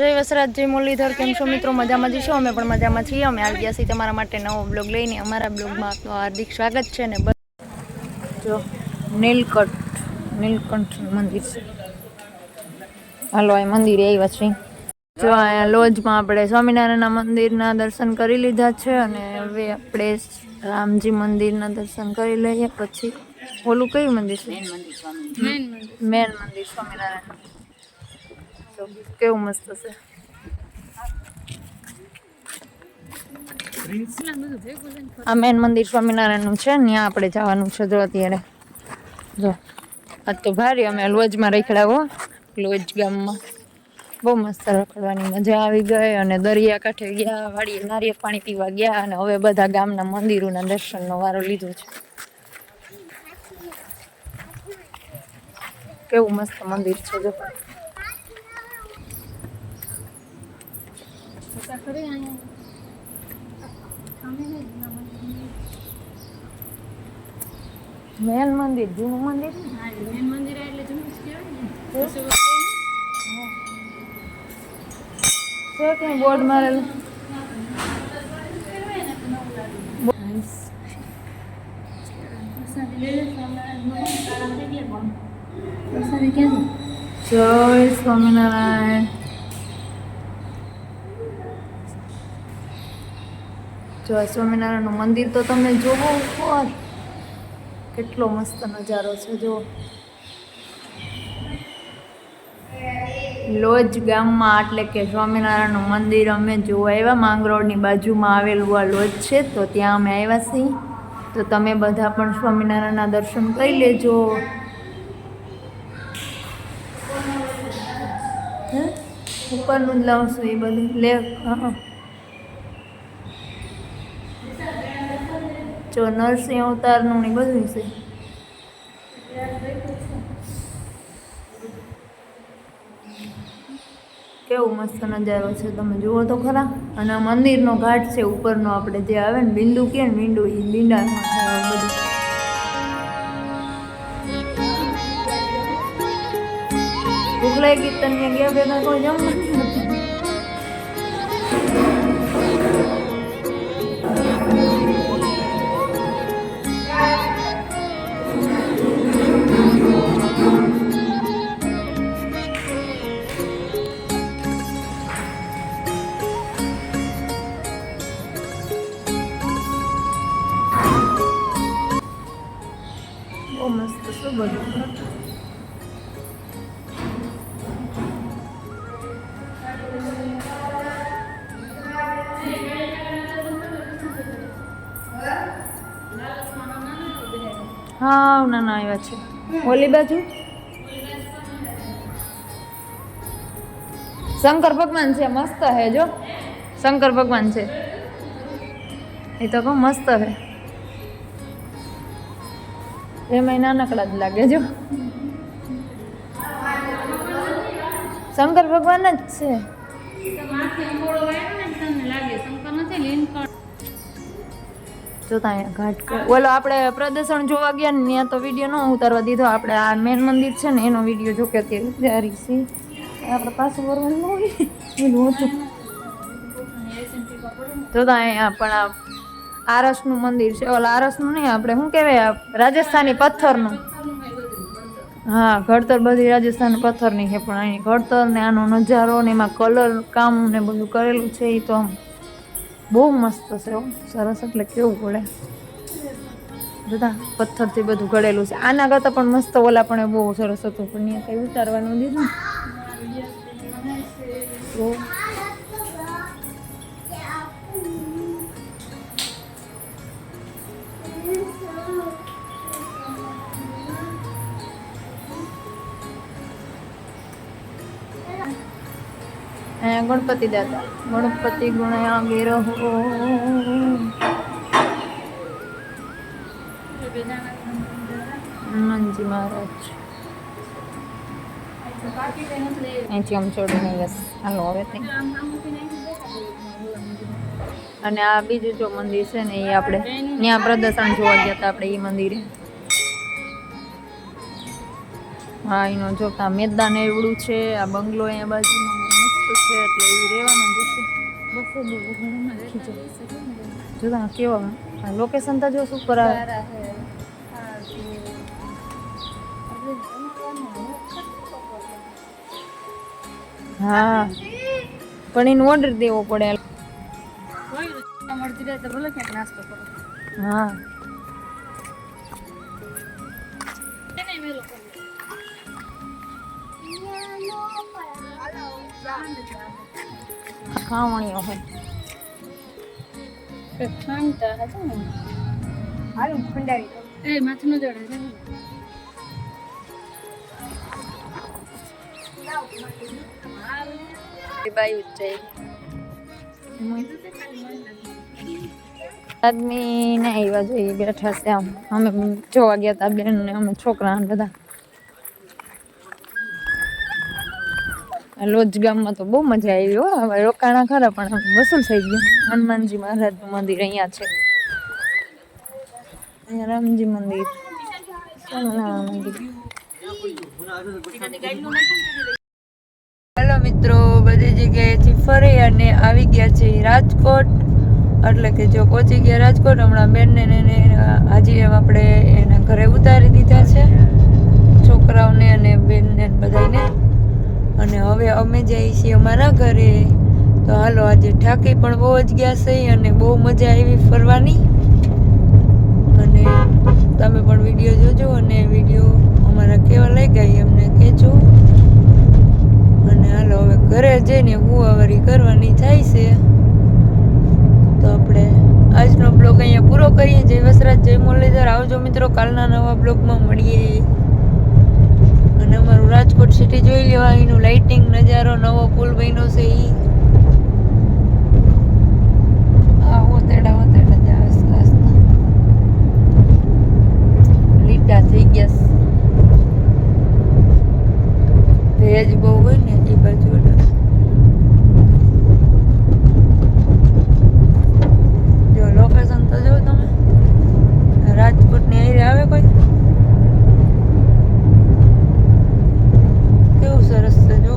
જય વસરાજ જય મુરલીધર કેમ છો મિત્રો? મજામાં જ છો? અમે પણ મજામાં છીએ. અમે આવી ગયા છીએ તમારા માટે નવો બ્લોગ લઈને. અમારા બ્લોગમાં આપનું હાર્દિક સ્વાગત છે ને બસ. જો નીલકંઠ નીલકંઠ મંદિર છે. હાલો એ મંદિરે આવ્યા છીએ. જો અહીંયા લોજમાં આપણે સ્વામિનારાયણના મંદિરના દર્શન કરી લીધા છે અને હવે આપણે રામજી મંદિરના દર્શન કરી લઈએ. પછી ઓલું કયું મંદિર છે? મેન મંદિર સ્વામિનારાયણ. કેવું મસ્ત છે આ મેન મંદિર સ્વામિનારાયણનું છે ત્યાં આપણે જવાનું છે જો અત્યારે જો આજ તો ભારે અમે લોજમાં રખડાવો લોજ ગામમાં બહુ મસ્ત રખડવાની મજા આવી ગઈ અને દરિયા કાંઠે ગયા વાડીએ નારિયેળ પાણી પીવા ગયા અને હવે બધા ગામના મંદિરોના દર્શનનો વારો લીધો છે કેવું મસ્ત મંદિર છે જો મેન મંદિર જૂનું મંદિર? ગુમ મંદિર એટલે કઈ બોર્ડ મારેલું. જય સ્વામિનારાયણ. જો આ સ્વામિનારાયણનું મંદિર તો તમે જોવો ઉપર કેટલો મસ્ત નજારો છે જો લોજ ગામમાં એટલે કે સ્વામિનારાયણનું મંદિર અમે જોવા આવ્યા, માંગરોળની બાજુમાં આવેલું આ લોજ છે, તો ત્યાં અમે આવ્યા છીએ. તો તમે બધા પણ સ્વામિનારાયણના દર્શન કરી લેજો? ઉપરનું જ લાવશું એ બધું. લે હા. જો નરસિંહ અવતારનું ને બધું છે. કેવું મસ્ત નજારો છે તમે જુઓ તો ખરા. અને આ મંદિરનો ઘાટ છે ઉપરનો આપણે જે આવે ને બિંદુ કે ને બિંદુ એ કીર્તન બધું. ભૂખ લાગી ગયા ભેગા કોઈ જમવાનું શું બધું. હા ના ના આવ્યા છે. ઓલી બાજુ? શંકર ભગવાન છે, મસ્ત હે જો. શંકર ભગવાન છે. એ તો કહું, મસ્ત હે. એમાં નાનકડા જ લાગે જો. શંકર ભગવાન જ છે. જોતા અહીંયા ઘાટ ઓલો આપણે પ્રદર્શન જોવા ગયા ને ત્યાં તો વીડિયો ન ઉતારવા દીધો. આપણે આ મેન મંદિર છે ને એનો વીડિયો જો કે અત્યારે ઉતારી છે. આપણે પાછું હતું. જોતા અહીંયા પણ આ આરસનું મંદિર છે. ઓલા આરસનું નહીં આપણે, શું કહેવાય રાજસ્થાની પથ્થરનું. હા, ઘડતર બધી રાજસ્થાન પથ્થરની છે, પણ અહીં ઘડતર ને આનો નજારો ને એમાં કલર, કામ ને બધું કરેલું છે એ તો આમ બહુ મસ્ત છે સરસ એટલે કેવું પડે. બધા પથ્થરથી બધું ઘડેલું છે. આના કરતાં પણ મસ્ત ઓલા પણ બહુ સરસ હતું. પણ ત્યાં કંઈ ઉતારવાનું દીધું. ગણપતિ દાદા. ગણપતિ ગુણ્યા ગેરો હનુમાનજી મહારાજ. અહીંથી હાલો, હવે ત્યાં અને આ બીજું જો મંદિર છે ને, એ આપણે ત્યાં પ્રદર્શન જોવા ગયા હતા આપણે એ મંદિરે. હા, એનો જોતા મેદાન એવડું છે, આ બંગલો અહીંયા મસ્ત વસ્તુ છે એટલે એ રહેવાનું જશે કેવા લોકેશન તો જો શું કરાવે હા. પણ એનો ઓર્ડર દેવો પડે. હા. ખાવણીઓ હોય. ખાંડતા હતા ને? હાલું ખંડારી એ માથું ન જોડે આદમી ને આવ્યા જોઈએ બેઠા છે આમ. અમે જોવા ગયા હતા બેન ને અમે છોકરા બધા. લોજ ગામમાં તો બહુ મજા આવી હો. હવે રોકાણા ખરા પણ વસૂલ થઈ ગયું. હનુમાનજી મહારાજનું મંદિર અહીંયા છે. અહીંયા રામજી મંદિર. હેલો મિત્રો, બધી જગ્યાએથી ફરી અને આવી ગયા છે રાજકોટ. એટલે કે જો પહોંચી ગયા રાજકોટ, હમણાં બેનને એને હાજી આપણે એના ઘરે ઉતારી દીધા છે. છોકરાઓને અને બેનને બધાને અને હવે અમે જઈએ છીએ અમારા ઘરે. તો હાલો, આજે ઠાકી પણ બહુ જ ગયા છે અને બહુ મજા આવી ફરવાની. અને તમે પણ વીડિયો જોજો અને વીડિયો અમારા કેવા લઈ ગઈ એમને કહેજો. અને હાલો, હવે ઘરે જઈને હુવાવારી કરવાની થાય છે. તો આપણે આજનો બ્લોગ અહીંયા પૂરો કરીએ. જય વસરાજ, જય મુરલીધર. આવજો મિત્રો, કાલના નવા બ્લોગમાં મળીએ. અને અમારું રાજકોટ સિટી જોઈ લેવા એનું લાઇટિંગ નજારો, નવો પુલ બન્યો છે એ આ હોતેડા હોતેડા જ લીટા થઈ ગયા ભેજ બહુ હોય ને એ બાજુ જો લોકેશન તો જો તમે. રાજકોટની એરિયા આવે કોઈ? arasında ne